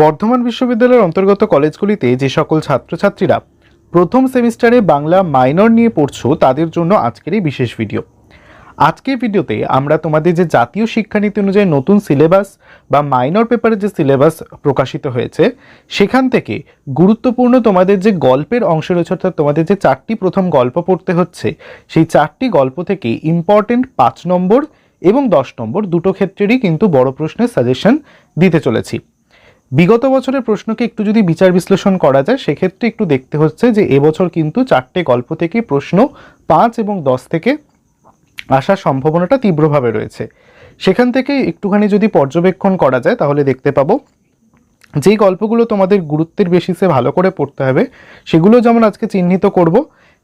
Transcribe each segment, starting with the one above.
বর্ধমান বিশ্ববিদ্যালয়ের অন্তর্গত কলেজগুলিতে যে সকল ছাত্রছাত্রীরা প্রথম সেমিস্টারে বাংলা মাইনর নিয়ে পড়ছো, তাদের জন্য আজকের এই বিশেষ ভিডিও। আজকের ভিডিওতে আমরা তোমাদের যে জাতীয় শিক্ষানীতি অনুযায়ী নতুন সিলেবাস বা মাইনর পেপারের যে সিলেবাস প্রকাশিত হয়েছে, সেখান থেকে গুরুত্বপূর্ণ তোমাদের যে গল্পের অংশ রয়েছে, অর্থাৎ তোমাদের যে চারটি প্রথম গল্প পড়তে হচ্ছে, সেই চারটি গল্প থেকে ইম্পর্টেন্ট পাঁচ নম্বর এবং দশ নম্বর দুটো ক্ষেত্রেরই কিন্তু বড় প্রশ্নের সাজেশন দিতে চলেছি। বিগত বছরের প্রশ্নকে একটু যদি বিচার বিশ্লেষণ করা যায়, সেক্ষেত্রে একটু দেখতে হচ্ছে যে এবছর কিন্তু চারটে গল্প থেকে প্রশ্ন পাঁচ এবং দশ থেকে আসার সম্ভাবনাটা তীব্রভাবে রয়েছে। সেখান থেকে একটুখানি যদি পর্যবেক্ষণ করা যায়, তাহলে দেখতে পাবো যেই গল্পগুলো তোমাদের গুরুত্বের বেশিসে ভালো করে পড়তে হবে, সেগুলো যেমন আজকে চিহ্নিত করব,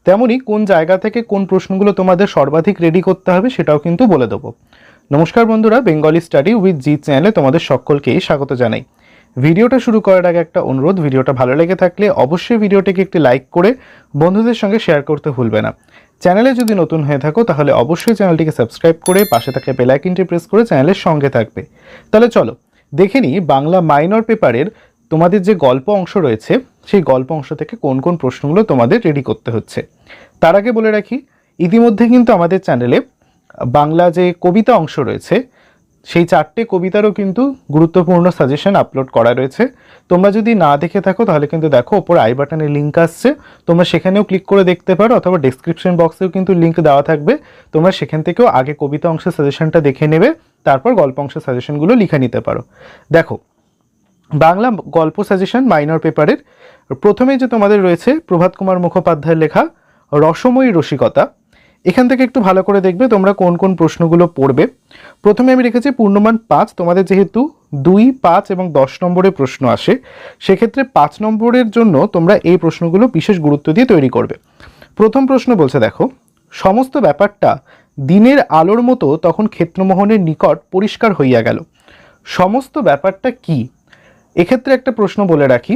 তেমনি কোন জায়গা থেকে কোন প্রশ্নগুলো তোমাদের সর্বাধিক রেডি করতে হবে সেটাও কিন্তু বলে দেবো। নমস্কার বন্ধুরা বেঙ্গলি স্টাডি উইথ জি চ্যানেলে তোমাদের সকলকেই স্বাগত জানাই। ভিডিওটা শুরু করার আগে একটা অনুরোধ, ভিডিওটা ভালো লেগে থাকলে অবশ্যই ভিডিওটিকে একটি লাইক করে বন্ধুদের সঙ্গে শেয়ার করতে ভুলবে না। চ্যানেলে যদি নতুন হয়ে থাকো, তাহলে অবশ্যই চ্যানেলটিকে সাবস্ক্রাইব করে পাশে থাকা বেল আইকনটি প্রেস করে চ্যানেলের সঙ্গে থাকবে। তাহলে চলো, দেখে নিই বাংলা মাইনর পেপারের তোমাদের যে গল্প অংশ রয়েছে, সেই গল্প অংশ থেকে কোন কোন প্রশ্নগুলো তোমাদের রেডি করতে হচ্ছে। তার আগে বলে রাখি, ইতিমধ্যে কিন্তু আমাদের চ্যানেলে বাংলা যে কবিতা অংশ রয়েছে সেই চারটে কবিতারও কিন্তু গুরুত্বপূর্ণ সাজেশন আপলোড করা রয়েছে। তোমরা যদি না দেখে থাকো, তাহলে কিন্তু দেখো, ওপরে আই বাটনে লিঙ্ক আসছে। তোমরা সেখানেও ক্লিক করে দেখতে পারো, অথবা ডেসক্রিপশন বক্সেও কিন্তু লিঙ্ক দেওয়া থাকবে। তোমরা সেখান থেকেও আগে কবিতা অংশের সাজেশনটা দেখে নেবে, তারপর গল্প অংশের সাজেশনগুলো লিখে নিতে পারো। দেখো, বাংলা গল্প সাজেশন মাইনর পেপারের প্রথমেই যে তোমাদের রয়েছে প্রভাত কুমার মুখোপাধ্যায়ের লেখা, রসময়ী রসিকতা। এখান থেকে একটু ভালো করে দেখবে তোমরা কোন কোন প্রশ্নগুলো পড়বে। প্রথমে আমি রেখেছি পূর্ণমান পাঁচ, তোমাদের যেহেতু দুই, পাঁচ এবং দশ নম্বরের প্রশ্ন আসে, সেক্ষেত্রে পাঁচ নম্বরের জন্য তোমরা এই প্রশ্নগুলো বিশেষ গুরুত্ব দিয়ে তৈরি করবে। প্রথম প্রশ্ন বলছে, দেখো, সমস্ত ব্যাপারটা দিনের আলোর মতো তখন ক্ষেত্রমোহনের নিকট পরিষ্কার হইয়া গেল। সমস্ত ব্যাপারটা কি? এক্ষেত্রে একটা প্রশ্ন বলে রাখি।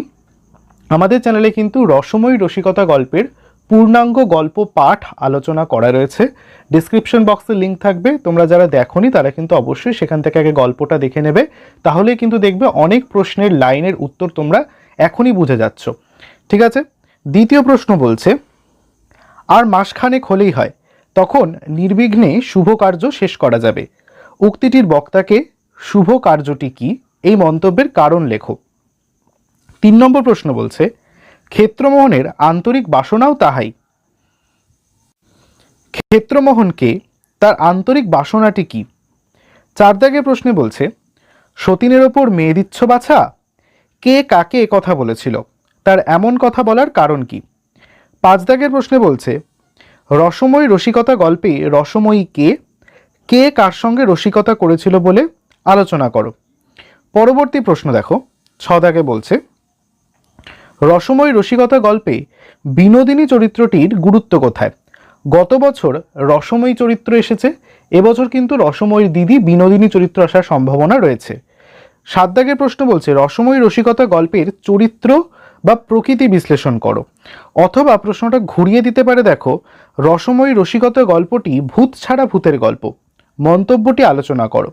আমাদের চ্যানেলে কিন্তু রসময়ী রসিকতা গল্পের পূর্ণাঙ্গ গল্প পাঠ আলোচনা করা রয়েছে। ডিসক্রিপশন বক্সে লিঙ্ক থাকবে। তোমরা যারা দেখোনি, তারা কিন্তু অবশ্যই সেখান থেকে আগে গল্পটা দেখে নেবে। তাহলে কিন্তু দেখবে অনেক প্রশ্নের লাইনের উত্তর তোমরা এখনই বুঝে যাচ্ছ। ঠিক আছে? দ্বিতীয় প্রশ্ন বলছে, আর মাসখানেক হলেই হয়, তখন নির্বিঘ্নে শুভ কার্য শেষ করা যাবে। উক্তিটির বক্তাকে শুভ কার্যটি কি? এই মন্তব্যের কারণ লেখো। তিন নম্বর প্রশ্ন বলছে ক্ষেত্রমোহনের আন্তরিক বাসনাও তাহাই। ক্ষেত্রমোহনকে তার আন্তরিক বাসনাটি কি? চার দাগের প্রশ্নে বলছে, সতীনের ওপর মেয়ে দিচ্ছ বাছা? কে কাকে কথা বলেছিল? তার এমন কথা বলার কারণ কি? পাঁচ দাগের প্রশ্নে বলছে, রসময়ী রসিকতা গল্পে রসময়ী কে? কে কার সঙ্গে রসিকতা করেছিল বলে আলোচনা করো। পরবর্তী প্রশ্ন দেখো ছ দাগে বলছে রসময় রসিকতা গল্পে বিনোদিনী চরিত্রটির গুরুত্ব কোথায়? গত বছর রসময়ী চরিত্র এসেছে, এবছর কিন্তু রসময়ীর দিদি বিনোদিনী চরিত্র আসার সম্ভাবনা রয়েছে। সাত দাগের প্রশ্ন বলছে, রসময়ী রসিকতা গল্পের চরিত্র বা প্রকৃতি বিশ্লেষণ করো। অথবা প্রশ্নটা ঘুরিয়ে দিতে পারে, দেখো, রসময়ী রসিকতা গল্পটি ভূত ছাড়া ভূতের গল্প। মন্তব্যটি আলোচনা করো।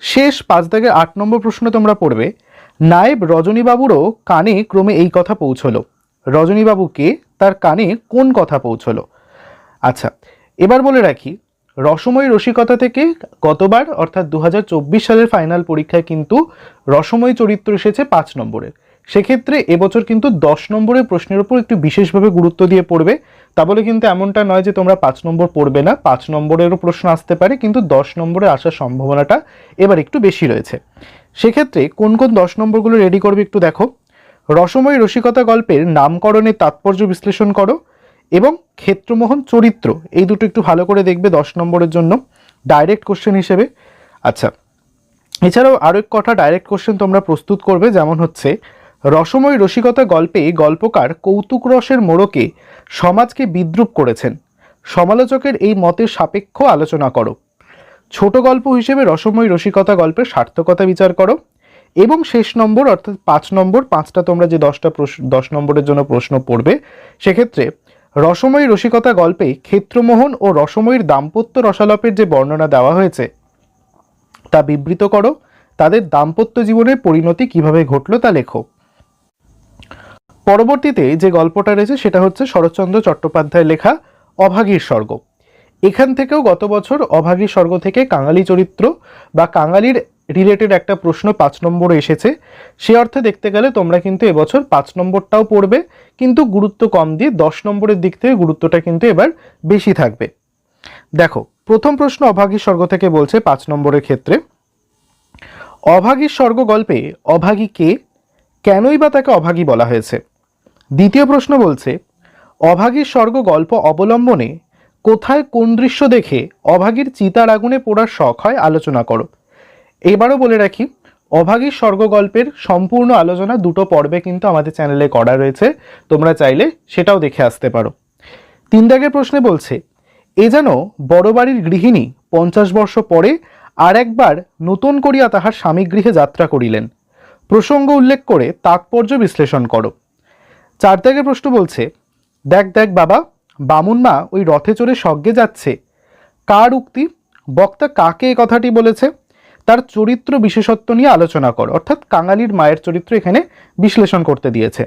শেষ পাঁচ দাগের আট নম্বর প্রশ্ন তোমরা পড়বে নায়েব রজনীবাবুরও কানে ক্রমে এই কথা পৌঁছলো। রজনীবাবুকে তার কানে কোন কথা পৌঁছলো? আচ্ছা এবার বলে রাখি, রসময় রসিকতা থেকে গতবার, অর্থাৎ দু হাজার চব্বিশ সালের ফাইনাল পরীক্ষায় কিন্তু রসময় চরিত্র এসেছে পাঁচ নম্বরের। সেক্ষেত্রে এবছর কিন্তু দশ নম্বরের প্রশ্নের উপর একটু বিশেষভাবে গুরুত্ব দিয়ে পড়বে। তা বলে কিন্তু এমনটা নয় যে তোমরা পাঁচ নম্বর পড়বে না, পাঁচ নম্বরেরও প্রশ্ন আসতে পারে, কিন্তু দশ নম্বরে আসার সম্ভাবনাটা এবার একটু বেশি রয়েছে। সেক্ষেত্রে কোন কোন দশ নম্বরগুলো রেডি করবে একটু দেখো। রসময়ী রসিকতা গল্পের নামকরণের তাৎপর্য বিশ্লেষণ করো এবং ক্ষেত্রমোহন চরিত্র, এই দুটো একটু ভালো করে দেখবে দশ নম্বরের জন্য ডাইরেক্ট কোশ্চেন হিসেবে। আচ্ছা এছাড়াও আরও এক কটা ডাইরেক্ট কোশ্চেন তোমরা প্রস্তুত করবে, যেমন হচ্ছে রসময় রসিকতা গল্পে গল্পকার কৌতুক রসের মোড়কে সমাজকে বিদ্রুপ করেছেন। সমালোচকের এই মতের সাপেক্ষ আলোচনা করো। ছোট গল্প হিসেবে রসময় রসিকতা গল্পের সার্থকতা বিচার করো এবং শেষ নম্বর, অর্থাৎ পাঁচ নম্বর, পাঁচটা তোমরা যে দশটা প্রশ্ন দশ নম্বরের জন্য প্রশ্ন পড়বে, সেক্ষেত্রে রসময়ী রসিকতা গল্পে ক্ষেত্রমোহন ও রসময়ীর দাম্পত্য রসালাপের যে বর্ণনা দেওয়া হয়েছে, তা বিবৃত করো। তাদের দাম্পত্য জীবনের পরিণতি কীভাবে ঘটলো তা লেখো। পরবর্তীতে যে গল্পটা রয়েছে সেটা হচ্ছে শরৎচন্দ্র চট্টোপাধ্যায়ের লেখা অভাগীর স্বর্গ। এখান থেকেও গত বছর অভাগী স্বর্গ থেকে কাঙালি চরিত্র বা কাঙালির রিলেটেড একটা প্রশ্ন পাঁচ নম্বরে এসেছে। সে অর্থে দেখতে গেলে তোমরা কিন্তু এবছর পাঁচ নম্বরটাও পড়বে, কিন্তু গুরুত্ব কম দিয়ে দশ নম্বরের দিক থেকে গুরুত্বটা কিন্তু এবার বেশি থাকবে। দেখো, প্রথম প্রশ্ন অভাগী স্বর্গ থেকে বলছে পাঁচ নম্বরের ক্ষেত্রে। অভাগীর স্বর্গ গল্পে অভাগী কে? কেনই বা তাকে অভাগী বলা হয়েছে? দ্বিতীয় প্রশ্ন বলছে, অভাগীর স্বর্গ গল্প অবলম্বনে কোথায় কোন দৃশ্য দেখে অভাগীর চিতার আগুনে পোড়ার শখ হয় আলোচনা করো। এবারও বলে রাখি, অভাগীর স্বর্গ গল্পের সম্পূর্ণ আলোচনা দুটো পর্বে কিন্তু আমাদের চ্যানেলে করা রয়েছে, তোমরা চাইলে সেটাও দেখে আসতে পারো। তিন দাগের প্রশ্নে বলছে, এ যেন বড় বাড়ির গৃহিণী পঞ্চাশ বর্ষ পরে আর একবার নতুন করিয়া তাহার স্বামী গৃহে যাত্রা করিলেন। প্রসঙ্গ উল্লেখ করে তাৎপর্য বিশ্লেষণ করো। চার দাগের প্রশ্ন বলছে, দেখ দেখ, বাবা, বামুন মা ওই রথে চড়ে স্বর্গে যাচ্ছে। কার উক্তি? বক্তা কাকে এই কথাটি বলেছে? তার চরিত্র বিশেষত্ব নিয়ে আলোচনা কর। অর্থাৎ কাঙালির মায়ের চরিত্র এখানে বিশ্লেষণ করতে দিয়েছে।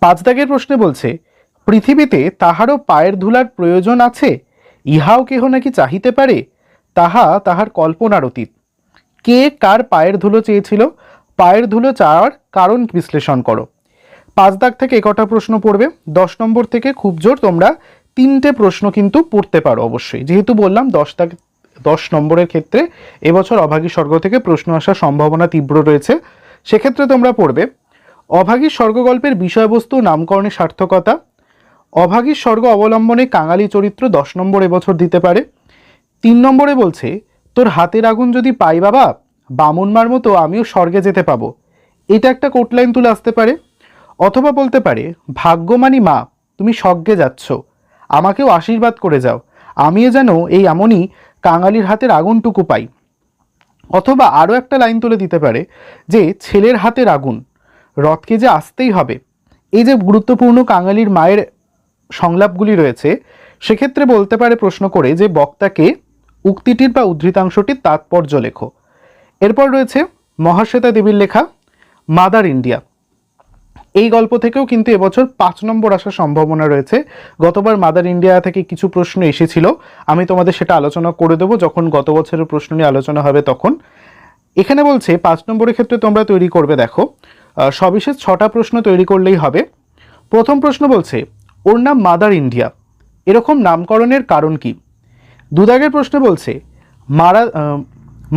পাঁচ দাগের প্রশ্নে বলছে, পৃথিবীতে তাহারও পায়ের ধুলার প্রয়োজন আছে? ইহাও কেহ নাকি চাহিতে পারে? তাহা তাহার কল্পনার অতীত। কে কার পায়ের ধুলো চেয়েছিল? পায়ের ধুলো চাওয়ার কারণ বিশ্লেষণ করো। পাঁচ দাগ থেকে একটা প্রশ্ন পড়বে। দশ নম্বর থেকে খুব জোর তোমরা তিনটে প্রশ্ন কিন্তু পড়তে পারো অবশ্যই। যেহেতু বললাম দশ দাগ, দশ নম্বরের ক্ষেত্রে এবছর অভাগী স্বর্গ থেকে প্রশ্ন আসার সম্ভাবনা তীব্র রয়েছে। সেক্ষেত্রে তোমরা পড়বে, অভাগী স্বর্গগল্পের বিষয়বস্তু নামকরণের সার্থকতা অভাগীর স্বর্গ অবলম্বনে কাঙালি চরিত্র দশ নম্বর এবছর দিতে পারে। তিন নম্বরে বলছে, তোর হাতের আগুন যদি পাই বাবা বামুনমার মতো আমিও স্বর্গে যেতে পাবো। এটা একটা কোটলাইন তুলে আসতে পারে। অথবা বলতে পারে, ভাগ্যমানী মা, তুমি স্বর্গে যাচ্ছ। আমাকেও আশীর্বাদ করে যাও। আমিও যেন এই এমনই কাঙালির হাতের আগুনটুকু পাই। অথবা আরও একটা লাইন তুলে দিতে পারে, যে ছেলের হাতের আগুন, রথকে যে আসতেই হবে। এই যে গুরুত্বপূর্ণ কাঙালির মায়ের সংলাপগুলি রয়েছে, সেক্ষেত্রে বলতে পারে প্রশ্ন করে যে বক্তাকে উক্তিটির বা উদ্ধৃতাংশটির তাৎপর্য লেখো। এরপর রয়েছে মহাশ্বেতা দেবীর লেখা মাদার ইন্ডিয়া। এই গল্প থেকেও কিন্তু এবছর পাঁচ নম্বর আসার সম্ভাবনা রয়েছে। গতবার মাদার ইন্ডিয়া থেকে কিছু প্রশ্ন এসেছিল। আমি তোমাদের সেটা আলোচনা করে দেবো যখন গত বছরের প্রশ্ন নিয়ে আলোচনা হবে তখন। এখানে বলছে, পাঁচ নম্বরের ক্ষেত্রে তোমরা তৈরি করবে দেখো সবিশেষ ছটা প্রশ্ন তৈরি করলেই হবে। প্রথম প্রশ্ন বলছে, ওর নাম মাদার ইন্ডিয়া। এরকম নামকরণের কারণ কি? দুদাগের প্রশ্ন বলছে, মারা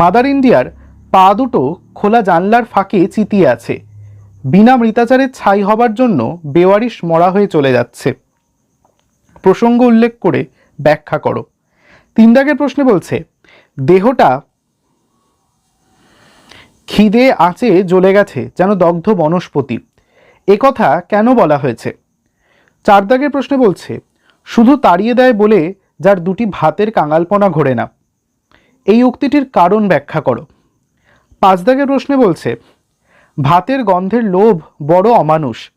মাদার ইন্ডিয়ার পা দুটো খোলা জানলার ফাঁকে চিতিয়ে আছে। বিনা মৃতাচারের ছাই হবার জন্য বেওয়ারিশ মরা হয়ে চলে যাচ্ছে। প্রসঙ্গ উল্লেখ করে ব্যাখ্যা করো। তিন দাগের প্রশ্নে বলছে, দেহটা খিদে আঁচে জ্বলে গেছে, যেন দগ্ধ বনস্পতি। একথা কেন বলা হয়েছে? চার দাগের প্রশ্নে বলছে, শুধু তাড়িয়ে দেয় বলে যার দুটি ভাতের কাঙালপনা ঘোরে না। এই উক্তিটির কারণ ব্যাখ্যা করো। পাঁচ দাগের প্রশ্নে বলছে, ভাতের গন্ধের লোভ বড় অমানুষ।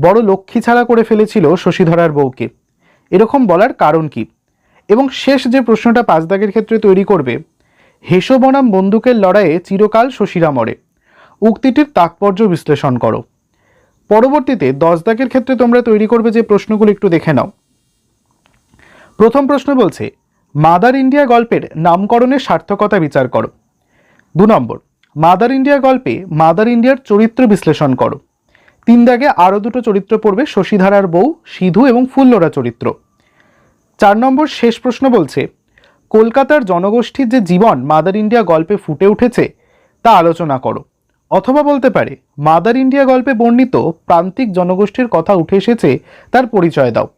বড় লক্ষ্মী ছাড়া করে ফেলেছিল শশীধরার বউকে। এরকম বলার কারণ কি? এবং শেষ যে প্রশ্নটা পাঁচ দাগের ক্ষেত্রে তৈরি করবে, হেসো বনাম বন্দুকের লড়াইয়ে চিরকাল শশীরা মরে। উক্তিটির তাৎপর্য বিশ্লেষণ করো। পরবর্তীতে দশ দাগের ক্ষেত্রে তোমরা তৈরি করবে যে প্রশ্নগুলো একটু দেখে নাও। প্রথম প্রশ্ন বলছে, মাদার ইন্ডিয়া গল্পের নামকরণের সার্থকতা বিচার করো। দু নম্বর মাদার ইন্ডিয়া গল্পে মাদার ইন্ডিয়ার চরিত্র বিশ্লেষণ করো। তিন দাগে আরও দুটো চরিত্র পড়বে শশীধারার বউ, সিধু এবং ফুল্লরা চরিত্র। চার নম্বর শেষ প্রশ্ন বলছে, কলকাতার জনগোষ্ঠীর যে জীবন মাদার ইন্ডিয়া গল্পে ফুটে উঠেছে, তা আলোচনা করো। অথবা বলতে পারে, মাদার ইন্ডিয়া গল্পে বর্ণিত প্রান্তিক জনগোষ্ঠীর কথা উঠে এসেছে, তার পরিচয় দাও।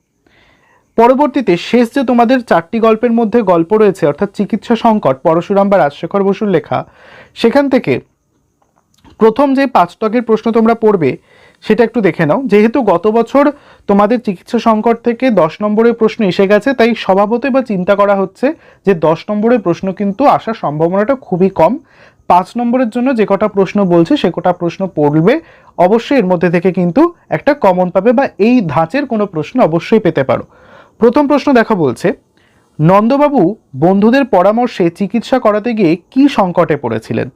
পরবর্তীতে শেষ যে তোমাদের চারটি গল্পের মধ্যে গল্প রয়েছে, অর্থাৎ চিকিৎসা সংকট, পরশুরাম বা রাজশেখর বসুর লেখা, সেখান থেকে প্রথম যে পাঁচ টকের প্রশ্ন তোমরা পড়বে, সেটা একটু দেখে নাও। যেহেতু গত বছর তোমাদের চিকিৎসা সংকট থেকে দশ নম্বরের প্রশ্ন এসে গেছে, তাই স্বভাবতই বা চিন্তা করা হচ্ছে যে দশ নম্বরের প্রশ্ন কিন্তু আসার সম্ভাবনাটা খুবই কম। পাঁচ নম্বরের জন্য যে কটা প্রশ্ন বলছে, সে কটা প্রশ্ন পড়বে। অবশ্যই এর মধ্যে থেকে কিন্তু একটা কমন পাবে বা এই ধাঁচের কোনো প্রশ্ন অবশ্যই পেতে পারো। প্রথম প্রশ্ন দেখা বলছে, নন্দবাবু বন্ধুদের পরামর্শে চিকিৎসা করাতে গিয়ে কি সংকটে পড়েছিলেন?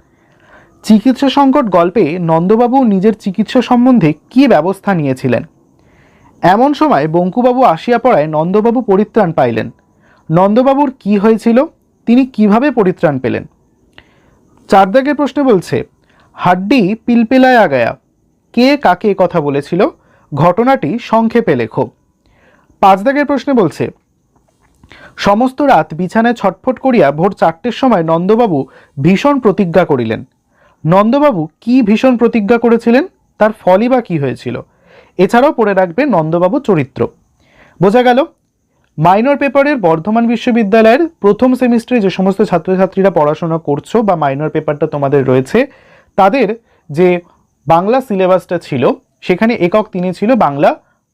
চিকিৎসা সংকট গল্পে নন্দবাবু নিজের চিকিৎসা সম্বন্ধে কী ব্যবস্থা নিয়েছিলেন? এমন সময় বঙ্কুবাবু আসিয়া পড়ায় নন্দবাবু পরিত্রাণ পাইলেন। নন্দবাবুর কি হয়েছিল? তিনি কীভাবে পরিত্রাণ পেলেন? চার দাগের প্রশ্নে বলছে, হাড্ডি পিলপিলায় আগায়া। কে কাকে কথা বলেছিল? ঘটনাটি সংক্ষেপে লেখো। পাঁচ দাগের প্রশ্নে বলছে, সমস্ত রাত বিছানায় ছটফট করিয়া ভোর চারটের সময় নন্দবাবু ভীষণ প্রতিজ্ঞা করিলেন। নন্দবাবু কি ভীষণ প্রতিজ্ঞা করেছিলেন? তার ফলই বা কী হয়েছিল? এছাড়াও পড়ে রাখবে নন্দবাবু চরিত্র। বোঝা গেল, মাইনর পেপারের বর্ধমান বিশ্ববিদ্যালয়ের প্রথম সেমিস্টারে যে সমস্ত ছাত্রছাত্রীরা পড়াশোনা করছ বা মাইনর পেপারটা তোমাদের রয়েছে, তাদের যে বাংলা সিলেবাসটা ছিল, সেখানে একক তিনি ছিল বাংলা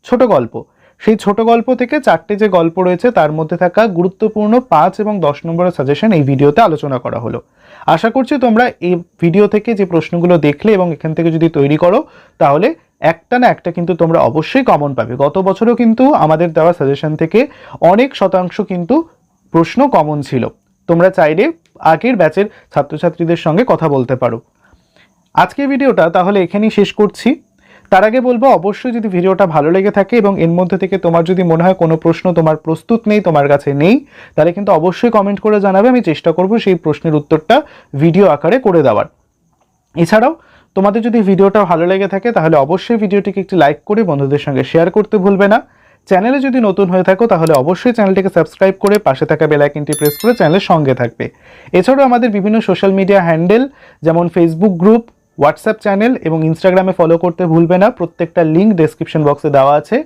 ছোট গল্প সেই ছোট গল্প থেকে চারটে যে গল্প রয়েছে, তার মধ্যে থাকা গুরুত্বপূর্ণ পাঁচ এবং দশ নম্বরের সাজেশন এই ভিডিওতে আলোচনা করা হলো। আশা করছি তোমরা এই ভিডিও থেকে যে প্রশ্নগুলো দেখলে এবং এখান থেকে যদি তৈরি করো, তাহলে একটা না একটা কিন্তু তোমরা অবশ্যই কমন পাবে। গত বছরও কিন্তু আমাদের দেওয়া সাজেশন থেকে অনেক শতাংশ কিন্তু প্রশ্ন কমন ছিল। তোমরা চাইলে আগের ব্যাচের ছাত্রছাত্রীদের সঙ্গে কথা বলতে পারো। আজকের ভিডিওটা তাহলে এখানেই শেষ করছি। তার আগে বলব, অবশ্যই যদি ভিডিওটা ভালো লেগে থাকে এবং এর মধ্যে থেকে তোমার যদি মনে হয় কোনো প্রশ্ন তোমার প্রস্তুত নেই, তোমার কাছে নেই, তাহলে কিন্তু অবশ্যই কমেন্ট করে জানাবে। আমি চেষ্টা করব সেই প্রশ্নের উত্তরটা ভিডিও আকারে করে দেওয়ার। এছাড়াও, তোমাদের যদি ভিডিওটা ভালো লেগে থাকে, তাহলে অবশ্যই ভিডিওটিকে একটি লাইক করে বন্ধুদের সঙ্গে শেয়ার করতে ভুলবে না। চ্যানেলে যদি নতুন হয়ে থাকো, তাহলে অবশ্যই চ্যানেলটিকে সাবস্ক্রাইব করে পাশে থাকা বেল আইকনটি প্রেস করে চ্যানেলের সঙ্গে থাকবে। এছাড়াও আমাদের বিভিন্ন সোশ্যাল মিডিয়া হ্যান্ডেল যেমন ফেসবুক গ্রুপ হোয়াটসঅ্যাপ চ্যানেল এবং ইনস্টাগ্রামে ফলো করতে ভুলবে না। প্রত্যেকটা লিঙ্ক ডেসক্রিপশন বক্সে দেওয়া আছে।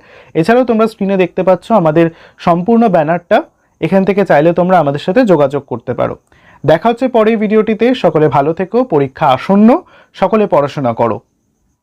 এছাড়াও তোমরা স্ক্রিনে দেখতে পাচ্ছ আমাদের সম্পূর্ণ ব্যানারটা। এখান থেকে চাইলে তোমরা আমাদের সাথে যোগাযোগ করতে পারো। দেখা হচ্ছে পরের ভিডিওটিতে সকলে ভালো থেকো, পরীক্ষা আসন্ন। সকলে পড়াশোনা করো।